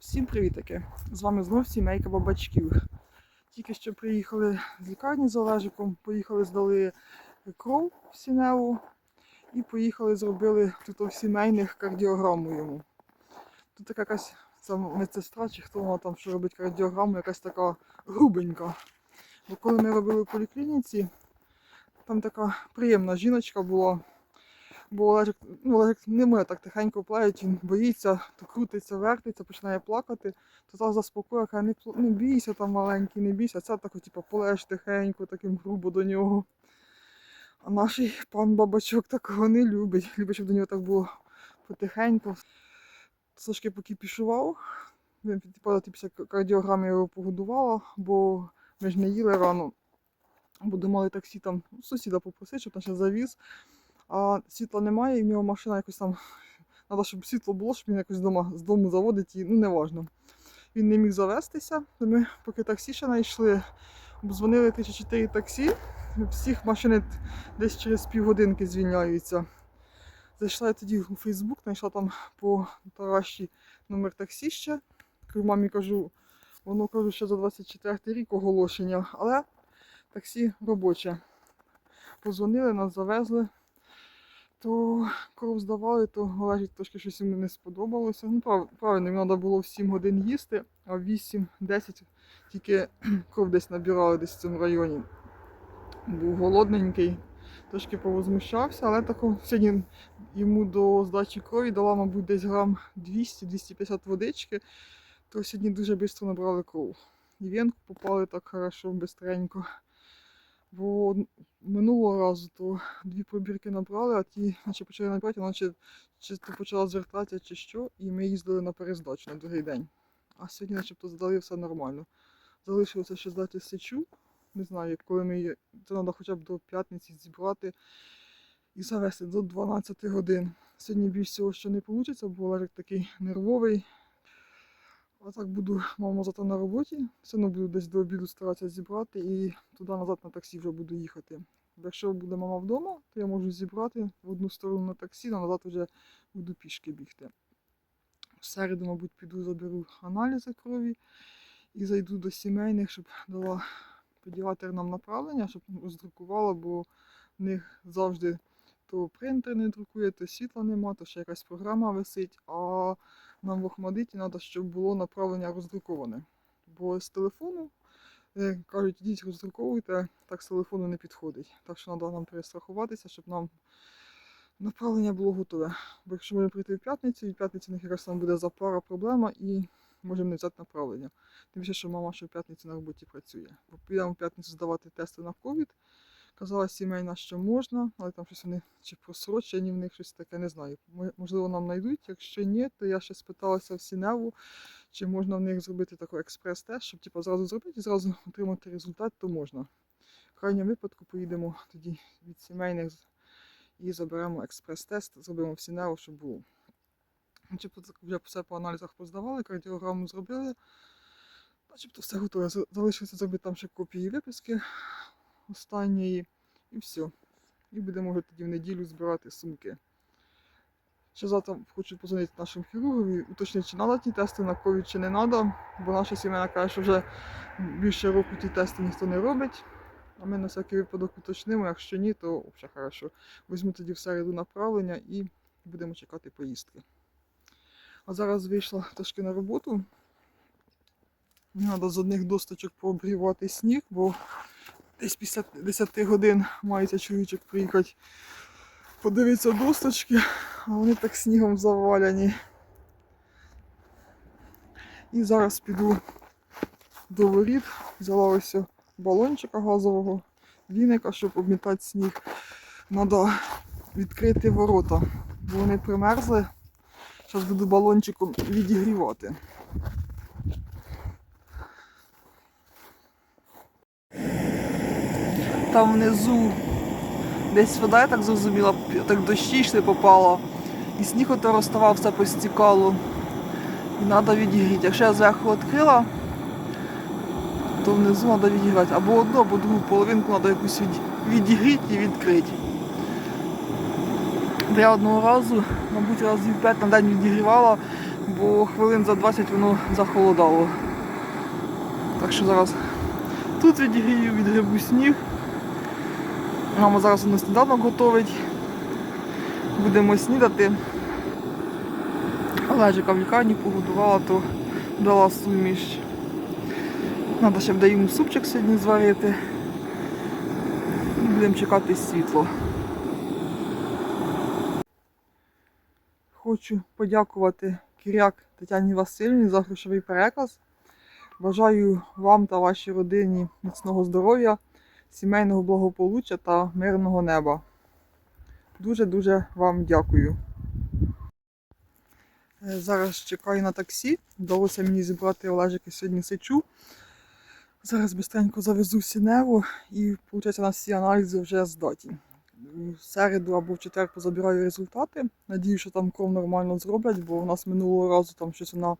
Всім привітики! З вами знов сімейка бабачків. Тільки що приїхали з лікарні з Олежиком, поїхали, здали кров в сіневу і поїхали, зробили тут в сімейних кардіограму йому. Тут така якась сам медсестра, чи хто вона там, що робить кардіограму, якась така грубенька. Бо коли ми робили в поліклініці, там така приємна жіночка була. Бо Олежик, ну, Олежик не може так тихенько плавати, він боїться, то крутиться, вертиться, починає плакати, то та заспокоює, каже, не, не бійся там маленький, не бійся. Це так, типу, полеж тихенько, таким грубо до нього. А наш пан бабачок такого не любить. Любить, щоб до нього так було потихеньку. Трошки поки пішував. Він типу, після кардіограми його погодувала, бо ми ж не їли рано. Бо думали таксі там сусіда попросити, щоб нас завіз. А світла немає, і в нього машина якось там. Треба, щоб світло було, щоб він якось дома, з дому заводить і ну неважно. Він не міг завестися. то Ми поки таксі ще знайшли, тисячі чотири таксі. Всіх машини десь через півгодинки звільняються. Зайшла я тоді у Фейсбук, знайшла там по Тараші номер таксі ще. Мамі кажу, воно кажу, що за 24 рік оголошення, але таксі робоче. Позвонили, нас завезли то кров здавали, то Олежик трошки щось йому не сподобалося. Ну, правильно, їм треба було в 7 годин їсти, а в 8-10 тільки кров десь набирали десь в цьому районі. Був голодненький, трошки повозмущався, але тако сьогодні йому до здачі крові дала, мабуть, десь грам 200-250 водички, то сьогодні дуже швидко набрали кров. І венку попали так хорошо, бистренько. Бо минулого разу то дві пробірки набрали, а ті наче почали набирати, наче чи то почала звертатися чи що, і ми їздили на перездачу на другий день. А сьогодні начебто здали все нормально. Залишилося ще здати сечу. Не знаю, коли ми її. Це треба хоча б до п'ятниці зібрати і завести до 12 годин. Сьогодні більш всього, що не вийде, бо Олежик такий нервовий. А так буду, мама завтра на роботі. Все одно буду десь до обіду старатися зібрати і туди назад на таксі вже буду їхати. Якщо буде мама вдома, то я можу зібрати в одну сторону на таксі, а назад вже буду пішки бігти. В середу, мабуть, піду заберу аналізи крові і зайду до сімейних, щоб дала педіатр направлення, щоб роздрукувала, бо в них завжди то принтер не друкує, то світла нема, то ще якась програма висить. А нам в Охмадиті треба, щоб було направлення роздруковане. Бо з телефону е, кажуть, ідіть роздруковуйте, так з телефону не підходить. Так що треба нам перестрахуватися, щоб нам направлення було готове. Бо якщо ми прийти в п'ятницю, і в п'ятницю нехай нам буде запара проблема і можемо не взяти направлення. Тим більше, що мама ще в п'ятницю на роботі працює. Бо підемо в п'ятницю здавати тести на ковід. Казала сімейна, що можна, але там щось вони чи просрочені в них щось таке, не знаю. Можливо, нам знайдуть. Якщо ні, то я ще спиталася в Сіневу, чи можна в них зробити такий експрес-тест, щоб типу, зразу зробити і зразу отримати результат, то можна. В крайньому випадку поїдемо тоді від сімейних і заберемо експрес-тест, зробимо в Сіневу, щоб було. Начебто вже все по аналізах поздавали, кардіограму зробили. Начебто все готове. Залишилося зробити там ще копії виписки останньої, і все. І будемо вже тоді в неділю збирати сумки. Ще завтра хочу позвонити нашому хірургові, уточнити, чи треба ті тести на ковід, чи не треба, бо наша сім'я каже, що вже більше року ті тести ніхто не робить. А ми на всякий випадок уточнимо, якщо ні, то взагалі хорошо. Візьму тоді в середу направлення і будемо чекати поїздки. А зараз вийшла трошки на роботу. Треба з одних досточок пообрівати сніг, бо десь після 10 годин мається чоловічок приїхати подивитися досточки, а вони так снігом заваляні. І зараз піду до воріт, взяла ось балончика газового, віника, щоб обмітати сніг. Треба відкрити ворота, бо вони примерзли. Зараз буду балончиком відігрівати. Там внизу десь вода, я так зрозуміла, так дощі йшли попало. І сніг ото розставався по стікалу. І треба відігріти. Якщо я зверху відкрила, то внизу треба відіграти. Або одну, або другу половинку треба якусь відігріти і відкрити. Я одного разу, мабуть, разів 5 на день відігрівала, бо хвилин за 20 воно захолодало. Так що зараз тут відігрію, відгребу сніг. Мама зараз на сніданок готовить. Будемо снідати. Олежика в лікарні погодувала, то дала суміш. Треба ще буде йому супчик сьогодні зварити. Будемо чекати світло. Хочу подякувати Кіряк Тетяні Васильівні за грошовий переказ. Бажаю вам та вашій родині міцного здоров'я, сімейного благополуччя та мирного неба. Дуже-дуже вам дякую. Е, Зараз чекаю на таксі. Вдалося мені зібрати Олежики сьогодні сичу. Зараз бистренько завезу Сіневу і, виходить, у нас всі аналізи вже здаті. В середу або в четвер позабираю результати. Надію, що там кров нормально зроблять, бо у нас минулого разу там щось вона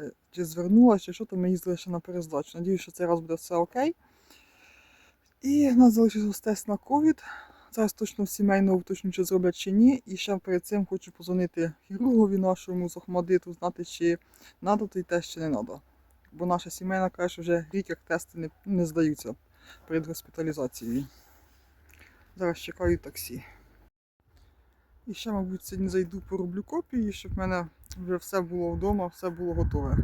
е, чи звернулася, чи що, то ми їздили ще на перездачу. Надію, що цей раз буде все окей. І в нас залишився тест на ковід. Зараз точно в сімейного уточню, чи зроблять чи ні. І ще перед цим хочу позвонити хірургові нашому з Охмадиту, знати, чи треба той тест, чи не треба. Бо наша сімейна каже, що вже рік як тести не, не здаються перед госпіталізацією. Зараз чекаю таксі. І ще, мабуть, сьогодні зайду пороблю копії, щоб в мене вже все було вдома, все було готове.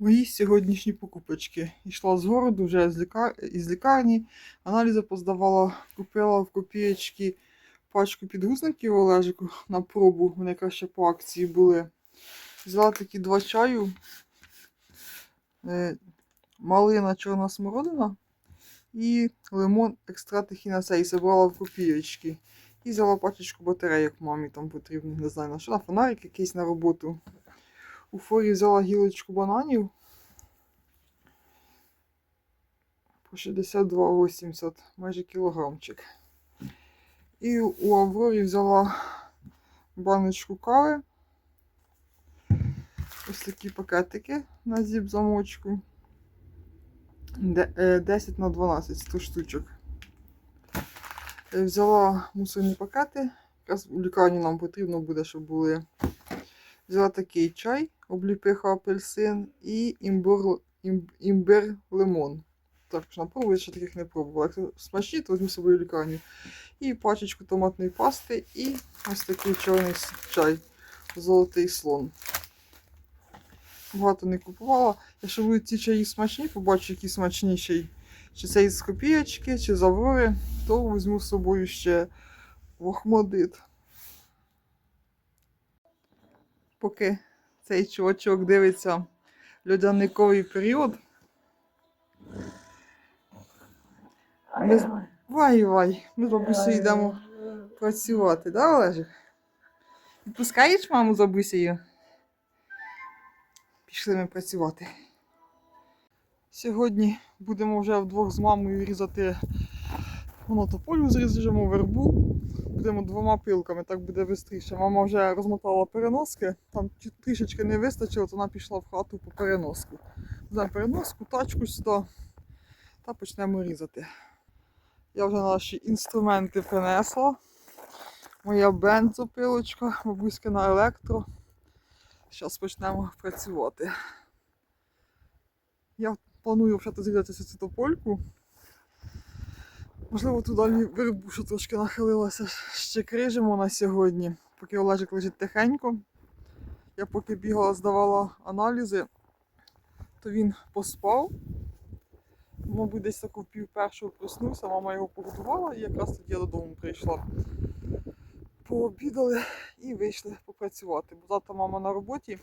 Мої сьогоднішні покупочки. Йшла з городу вже з лікар... із лікарні, аналізи поздавала, купила в копієчки пачку підгузників Олежику на пробу. Вони краще по акції були. Взяла такі два чаю. Е, Малина чорна смородина і лимон екстракт хінасей. Забрала в копієчки. І взяла пачечку батарейок мамі там потрібно, не знаю на що, на фонарик якийсь на роботу. У форі взяла гілочку бананів по 62,80, майже кілограмчик. І у Аврорі взяла баночку кави. Ось такі пакетики на зіп-замочку. Е, 10 на 12, 100 штучок. Е, Взяла мусорні пакети. Якраз у лікарні нам потрібно буде, щоб були. Взяла такий чай, обліпиха апельсин і імбир, ім, імбир лимон. Так, що напробую, ще таких не пробувала. Якщо смачні, то візьму з собою лікарню. І пачечку томатної пасти, і ось такий чорний чай. Золотий слон. Багато не купувала. Якщо будуть ці чаї смачні, побачу, які смачніший. Чи це із копієчки, чи з Аврори, то візьму з собою ще в Охмадит. Поки цей чувачок дивиться льодяниковий період. Ми. Вай, вай, ми з бабусею йдемо працювати, да, Олежик? Відпускаєш маму з бабусею? Пішли ми працювати. Сьогодні будемо вже вдвох з мамою різати воно тополю зріжемо вербу. Будемо двома пилками, так буде швидше. Мама вже розмотала переноски, там трішечки не вистачило, то вона пішла в хату по переноску. Взяємо переноску, тачку сюди та почнемо різати. Я вже наші інструменти принесла. Моя бензопилочка, бабуська на електро. Зараз почнемо працювати. Я планую взагалі зрізати цю топольку. Можливо, тут далі вербу, трошки нахилилася. Ще крижимо на сьогодні, поки Олежик лежить тихенько. Я поки бігала, здавала аналізи, то він поспав. Мабуть, десь таку пів першого проснувся, мама його погодувала і якраз тоді я додому прийшла. Пообідали і вийшли попрацювати. Бо завтра мама на роботі.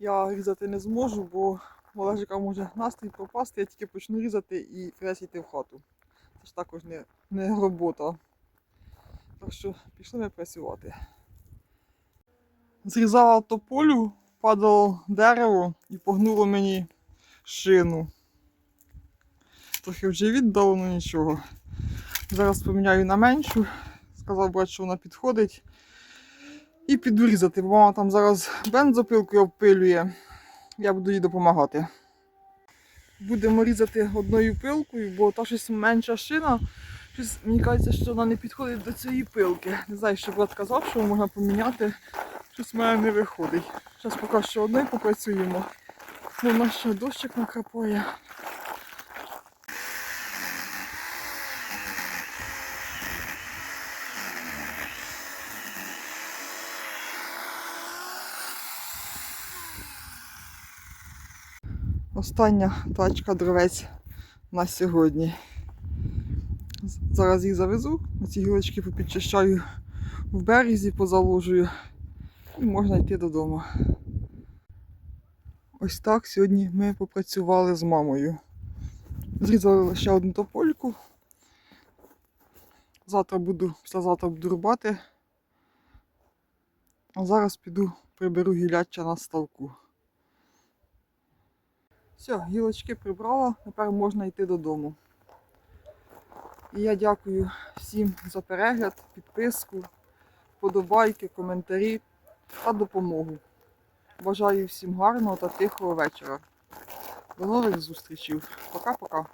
Я різати не зможу, бо Олежика може настрій пропасти, я тільки почну різати і придеться йти в хату. Це ж також не, не робота. Так що пішли ми працювати. Зрізала тополю, падало дерево і погнуло мені шину. Трохи вже віддало, але нічого. Зараз поміняю на меншу. Сказав брат, що вона підходить. І піду різати, бо мама там зараз бензопилкою обпилює. Я буду їй допомагати. Будемо різати одною пилкою, бо та щось менша шина Щось, мені кажеться, що вона не підходить до цієї пилки. Не знаю, що брат казав, що можна поміняти. Щось в мене не виходить. Зараз поки що одною попрацюємо. Ну, у нас ще дощик накрапає. Остання тачка дровець на сьогодні. Зараз їх завезу, оці гілочки попідчищаю в березі, позаложую і можна йти додому. Ось так сьогодні ми попрацювали з мамою. Зрізали лише одну топольку. Завтра буду, післязавтра буду рубати. А зараз піду приберу гіляча на ставку. Все, гілочки прибрала, тепер можна йти додому. І я дякую всім за перегляд, підписку, подобайки, коментарі та допомогу. Бажаю всім гарного та тихого вечора. До нових зустрічей. Пока-пока.